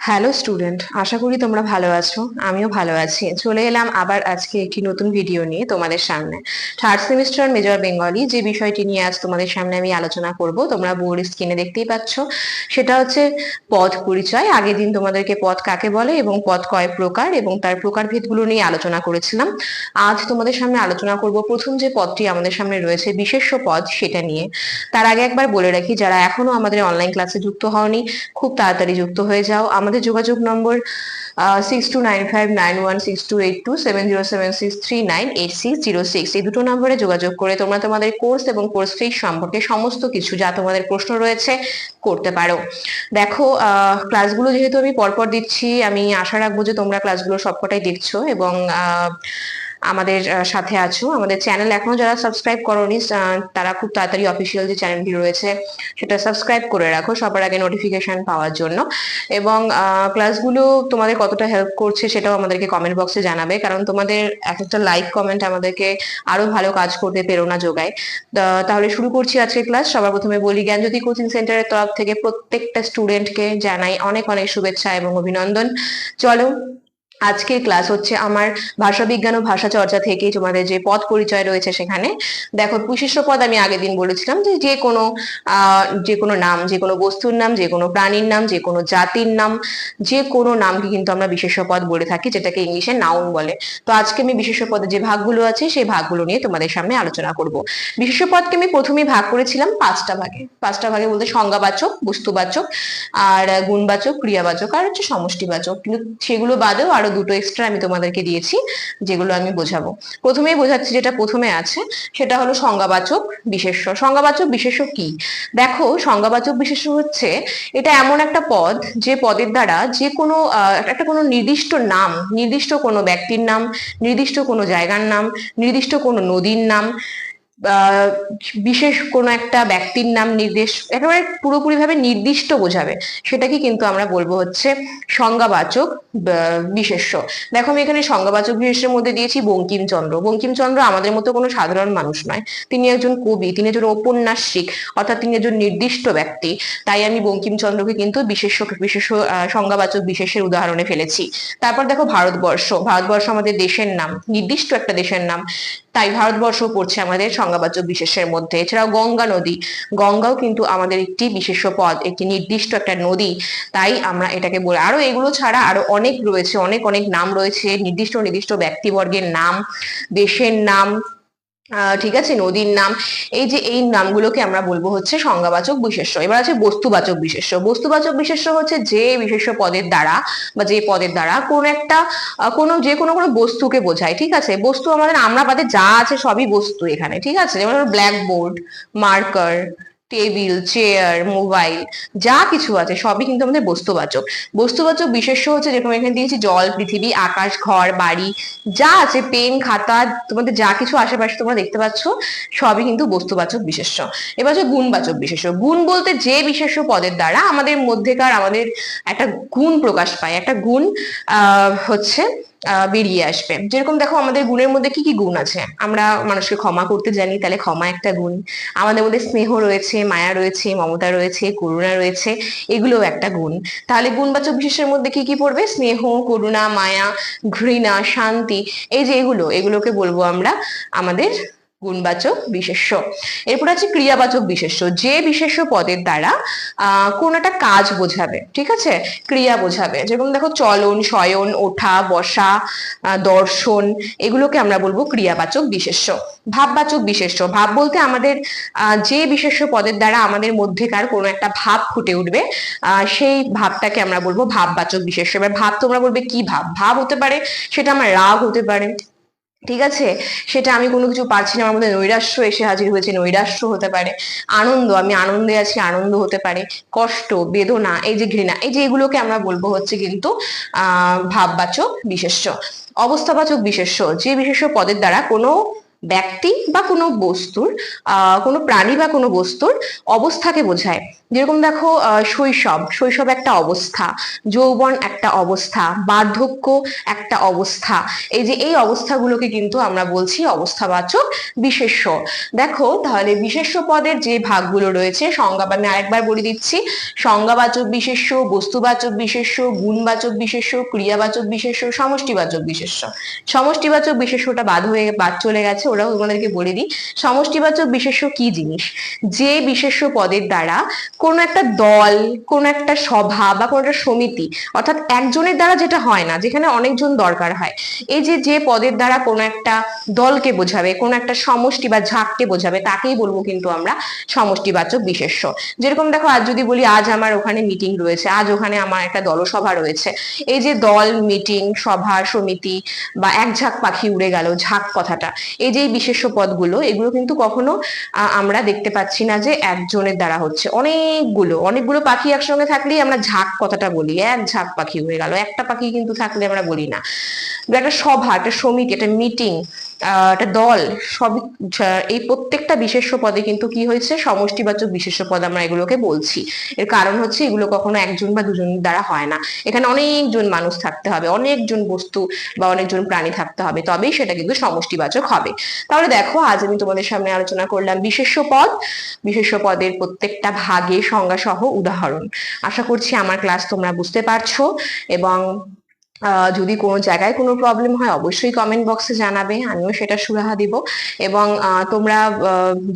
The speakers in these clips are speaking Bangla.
হ্যালো স্টুডেন্ট আশা করি তোমরা ভালো আছো। আমিও ভালো আছি। চলে এলাম আবার আজকে একটি নতুন ভিডিও নিয়ে তোমাদের সামনে। থার্ড সেমিস্টার মেজর বেঙ্গলি যে বিষয়টি নিয়ে আজ তোমাদের সামনে আমি আলোচনা করব, তোমরা বোর্ড স্ক্রিনে দেখতেই পাচ্ছ। সেটা হচ্ছে পদ পরিচয়। আগের দিন তোমাদেরকে পদ কাকে বলে এবং পদ কয় প্রকার এবং তার প্রকারভেদগুলো নিয়ে আলোচনা করেছিলাম। আজ তোমাদের সামনে আলোচনা করব প্রথম যে পদটি আমাদের সামনে রয়েছে, বিশেষ্য পদ সেটা নিয়ে। তার আগে একবার বলে রাখি, যারা এখনও আমাদের অনলাইন ক্লাসে যুক্ত হওনি, খুব তাড়াতাড়ি যুক্ত হয়ে যাও। আমাদের যোগাযোগ নম্বর six two nine five nine one six two eight two seven zero seven six three nine eight zero six এই দুটো নম্বরে যোগাযোগ করে তোমরা তোমাদের কোর্স এবং কোর্স ফিস সম্পর্কে সমস্ত কিছু যা তোমাদের প্রশ্ন রয়েছে করতে পারো। দেখো ক্লাসগুলো যেহেতু আমি পরপর দিচ্ছি, আমি আশা রাখব যে তোমরা ক্লাসগুলো সবকটাই দেখছ এবং আমাদের সাথে আছো। আমাদের চ্যানেল এখনও যারা সাবস্ক্রাইব করোনি তারা খুব তাড়াতাড়ি অফিসিয়াল যে চ্যানেলটি রয়েছে, সেটা সাবস্ক্রাইব করে রাখো সবার আগে নোটিফিকেশন পাওয়ার জন্য। এবং ক্লাসগুলো তোমাদের কতটা হেল্প করছে সেটাও আমাদেরকে কমেন্ট বক্সে জানাবে। কারণ তোমাদের এক একটা লাইক কমেন্ট আমাদেরকে আরও ভালো কাজ করতে প্রেরণা যোগায়। তাহলে শুরু করছি আজকে ক্লাস সবার প্রথমে বলি, জ্ঞানজ্যোতি কোচিং সেন্টারের তরফ থেকে প্রত্যেকটা স্টুডেন্টকে জানাই অনেক অনেক শুভেচ্ছা এবং অভিনন্দন। চলো আজকের ক্লাস হচ্ছে আমার ভাষা বিজ্ঞান ও ভাষা চর্চা থেকে তোমাদের যে পদ পরিচয় রয়েছে সেখানে। দেখো, বিশিষ্ট পদ আমি আগের দিন বলেছিলাম যে যে কোনো যে কোনো নাম, যে কোনো বস্তুর নাম, যে কোনো প্রাণীর নাম, যে কোনো জাতির নাম, যে কোনো নামকে কিন্তু আমরা বিশেষ পদ বলে থাকি, যেটাকে ইংলিশে নাউন বলে। তো আজকে আমি বিশেষ পদের যে ভাগগুলো আছে, সেই ভাগগুলো নিয়ে তোমাদের সামনে আলোচনা করব। বিশেষ পদকে আমি প্রথমেই ভাগ করেছিলাম পাঁচটা ভাগে। পাঁচটা ভাগে বলতে সংজ্ঞাবাচক, বস্তুবাচক, আর গুণবাচক, ক্রিয়াবাচক, আর হচ্ছে সমষ্টিবাচক। কিন্তু সেগুলো বাদেও আরও দুটো এক্সট্রা আমি তোমাদেরকে দিয়েছি, যেগুলো আমি বোঝাবো। প্রথমেই বোঝাচ্ছি যেটা প্রথমে আছে, সেটা হলো সংজ্ঞাবাচক বিশেষ্য। সংজ্ঞাবাচক বিশেষ্য কি? দেখো, সংজ্ঞাবাচক বিশেষ্য হচ্ছে, এটা এমন একটা পদ যে পদের দ্বারা যে কোনো একটা কোনো নির্দিষ্ট নাম, নির্দিষ্ট কোনো ব্যক্তির নাম, নির্দিষ্ট কোনো জায়গার নাম, নির্দিষ্ট কোনো নদীর নাম বিশেষ কোনো একটা ব্যক্তির নাম নির্দেশ, একেবারে পুরোপুরি ভাবে নির্দিষ্ট বোঝাবে। সেটাকে কিন্তু আমরা বলব হচ্ছে সংজ্ঞাবাচক বিশেষ্য। দেখো, আমি এখানে সংজ্ঞাবাচক বিশেষের মধ্যে দিয়েছি বঙ্কিমচন্দ্র। বঙ্কিমচন্দ্র আমাদের মতো কোনো সাধারণ মানুষ নয়। তিনি একজন কবি, তিনি একজন ঔপন্যাসিক, অর্থাৎ তিনি একজন নির্দিষ্ট ব্যক্তি। তাই আমি বঙ্কিমচন্দ্রকে কিন্তু বিশেষ বিশেষ সংজ্ঞাবাচক বিশেষের উদাহরণে ফেলেছি। তারপর দেখো ভারতবর্ষ। ভারতবর্ষ আমাদের দেশের নাম, নির্দিষ্ট একটা দেশের নাম। তাই ভারতবর্ষ পড়ছে আমাদের সংজ্ঞাবাচক বিশেষের মধ্যে। এছাড়াও গঙ্গা নদী। গঙ্গাও কিন্তু আমাদের একটি বিশেষ পদ একটি নির্দিষ্ট একটা নদী। তাই আমরা এটাকে বলে, আরও এগুলো ছাড়া আরও অনেক রয়েছে, অনেক অনেক নাম রয়েছে। নির্দিষ্ট নির্দিষ্ট ব্যক্তিবর্গের নাম, দেশের নাম ঠিক আছে, নদীর নাম। এই যে এই নামগুলোকে আমরা বলব হচ্ছে সংজ্ঞাবাচক বিশেষ্য। এবার আছে বস্তুবাচক বিশেষ্য। বস্তুবাচক বিশেষ্য হচ্ছে যে বিশেষ্য পদের দ্বারা বা যে পদের দ্বারা কোন একটা কোনো যে কোনো কোনো বস্তুকে বোঝায়, ঠিক আছে? বস্তু আমাদের আমরা বাদে যা আছে সবই বস্তু এখানে, ঠিক আছে? যেমন blackboard marker table, chair, mobile, যা কিছু আছে, সবই কিন্তু আমাদের বস্তুবাচক। বস্তুবাচক বিশেষ্য হচ্ছে যেরকম এখানে দিয়েছি, জল, পৃথিবী, আকাশ, ঘর, বাড়ি, যা আছে, পেন, খাতা, তোমাদের যা কিছু আশেপাশে তোমরা দেখতে পাচ্ছ, সবই কিন্তু বস্তুবাচক বিশেষ্য। এবার হচ্ছে গুণবাচক বিশেষ্য। গুণ বলতে যে বিশেষ্য পদের দ্বারা আমাদের মধ্যেকার আমাদের একটা গুণ প্রকাশ পায়। একটা গুণ হচ্ছে বেরিয়ে আসবে। যেরকম দেখো আমাদের গুণের মধ্যে কি কি গুণ আছে? আমরা মানুষকে ক্ষমা করতে জানি, তাহলে ক্ষমা একটা গুণ। আমাদের মধ্যে স্নেহ রয়েছে, মায়া রয়েছে, মমতা রয়েছে, করুণা রয়েছে, এগুলোও একটা গুণ। তাহলে গুণবাচক বিশেষের মধ্যে কি কি পড়বে? স্নেহ, করুণা, মায়া, ঘৃণা, শান্তি, এই যে এগুলো, এগুলোকে বলব আমরা আমাদের গুণবাচক বিশেষ্য। এরপর আছে ক্রিয়াবাচক বিশেষ্য। যে বিশেষ্য পদের দ্বারা কোন একটা কাজ বোঝাবে, ঠিক আছে? ক্রিয়া বোঝাবে। যেরকম দেখো, চলন, শয়ন, ওঠা, বসা দর্শন, এগুলোকে আমরা বলব ক্রিয়াবাচক বিশেষ্য। ভাববাচক বিশেষ্য। ভাব বলতে আমাদের যে বিশেষ্য পদের দ্বারা আমাদের মধ্যেকার কোনো একটা ভাব ফুটে উঠবে সেই ভাবটাকে আমরা বলব ভাববাচক বিশেষ্য। এবার ভাব তোমরা বলবে কি ভাব? ভাব হতে পারে, সেটা আমার রাগ হতে পারে ঠিক আছে? সেটা আমি কোনো কিছু পারছি না। আমার মধ্যে নৈরাশ্য এসে হাজির হয়েছে। নৈরাশ্য হতে পারে। আনন্দ, আমি আনন্দে আছি, আনন্দ হতে পারে। কষ্ট, বেদনা, এই যে ঘৃণা, এই যে এগুলোকে আমরা বলব হচ্ছে কিন্তু, আহ, ভাববাচক বিশেষ্য। অবস্থাবাচক বিশেষ্য, যে বিশেষ্য পদের দ্বারা কোনো ব্যক্তি বা কোনো বস্তুর কোনো প্রাণী বা কোনো বস্তুর অবস্থাকে বোঝায়। যেরকম দেখো শৈশব শৈশব একটা অবস্থা, যৌবন একটা অবস্থা, বার্ধক্য একটা অবস্থা। এই যে এই অবস্থাগুলোকে কিন্তু আমরা বলছি অবস্থাবাচক বিশেষ্য। দেখো, তাহলে বিশেষ্য পদের যে ভাগগুলো রয়েছে, সংজ্ঞা আমি আরেকবার বলে দিচ্ছি, সংজ্ঞাবাচক বিশেষ্য, বস্তুবাচক বিশেষ্য, গুণবাচক বিশেষ্য, ক্রিয়াবাচক বিশেষ্য, সমষ্টিবাচক বিশেষ্য। সমষ্টিবাচক বিশেষ্যটা বাদ হয়ে, বাদ চলে গেছে ওরাও তোমাদেরকে বলে দিই, সমষ্টিবাচক বিশেষ্য কি জিনিস? যে বিশেষ্য পদের দ্বারা কোনো একটা দল, কোনো একটা সভা বা কোনো একটা সমিতি, অর্থাৎ একজনের দ্বারা যেটা হয় না, যেখানে অনেকজন দরকার হয়, এই যে যে পদের দ্বারা কোনো একটা দলকে বোঝাবে, কোনো একটা সমষ্টি বা ঝাঁককে বোঝাবে, তাকেই বলব কিন্তু আমরা সমষ্টিবাচক বিশেষ্য। যেরকম দেখো, আজ যদি বলি, আজ আমার ওখানে মিটিং রয়েছে, আজ ওখানে আমার একটা দলসভা রয়েছে, এই যে দল মিটিং সভা, সমিতি বা এক ঝাঁক পাখি উড়ে গেল, ঝাঁক কথাটা, এই যে এই বিশেষ্য পদগুলো, এগুলো কিন্তু কখনো আমরা দেখতে পাচ্ছি না যে একজনের দ্বারা হচ্ছে। অনেকগুলো অনেকগুলো পাখি একসঙ্গে থাকলেই আমরা ঝাঁক কথাটা বলি। এক ঝাঁক পাখি হয়ে গেল। একটা পাখি কিন্তু থাকলে আমরা বলি না। একটা সভা, একটা সমিতি একটা মিটিং একটা দল, সবই যা- এই প্রত্যেকটা বিশেষ্য পদে কিন্তু কি হয়েছে? সমষ্টিবাচক বিশেষ্য পদ আমরা এগুলোকে বলছি। এর কারণ হচ্ছে এগুলো কখনো একজন বা দুজন দ্বারা হয় না। এখানে অনেকজন মানুষ থাকতে হবে, অনেকজন বস্তু বা অনেকজন প্রাণী থাকতে হবে, তবেই সেটা কিন্তু সমষ্টিবাচক হবে। তাহলে দেখো, আজ আমি তোমাদের সামনে আলোচনা করলাম বিশেষ্য পদ। বিশেষ্য পদের প্রত্যেকটা ভাগে সংজ্ঞা সহ উদাহরণ। আশা করছি আমার ক্লাস তোমরা বুঝতে পারছ এবং যদি কোনো জায়গায় কোনো প্রবলেম হয়, অবশ্যই কমেন্ট বক্সে জানাবে, আমিও সেটা সুরাহা দিব। এবং তোমরা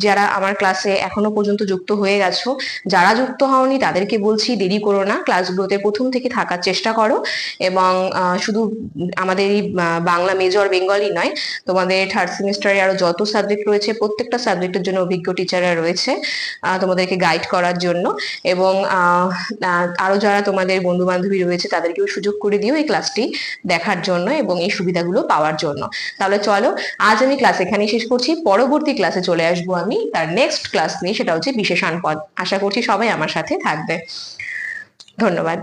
যারা আমার ক্লাসে এখনও পর্যন্ত যুক্ত হয়ে গেছো, যারা যুক্ত হওনি, তাদেরকে বলছি, দেরি করো না ক্লাসগুলোতে প্রথম থেকে থাকার চেষ্টা করো। এবং শুধু আমাদের এই বাংলা মেজর বেঙ্গলি নয়, তোমাদের থার্ড সেমিস্টারে আরও যত সাবজেক্ট রয়েছে, প্রত্যেকটা সাবজেক্টের জন্য অভিজ্ঞ টিচাররা রয়েছে তোমাদেরকে গাইড করার জন্য। এবং আরও যারা তোমাদের বন্ধু বান্ধবী রয়েছে, তাদেরকেও সুযোগ করে দিও এই ক্লাসটি দেখার জন্য এবং এই সুবিধাগুলো পাওয়ার জন্য। তাহলে চলো, আজ আমি ক্লাস এখানেই শেষ করছি। পরবর্তী ক্লাসে চলে আসব আমি। তার নেক্সট ক্লাস নিয়ে সেটা হচ্ছে বিশেষণ পদ আশা করছি সবাই আমার সাথে থাকবে। ধন্যবাদ।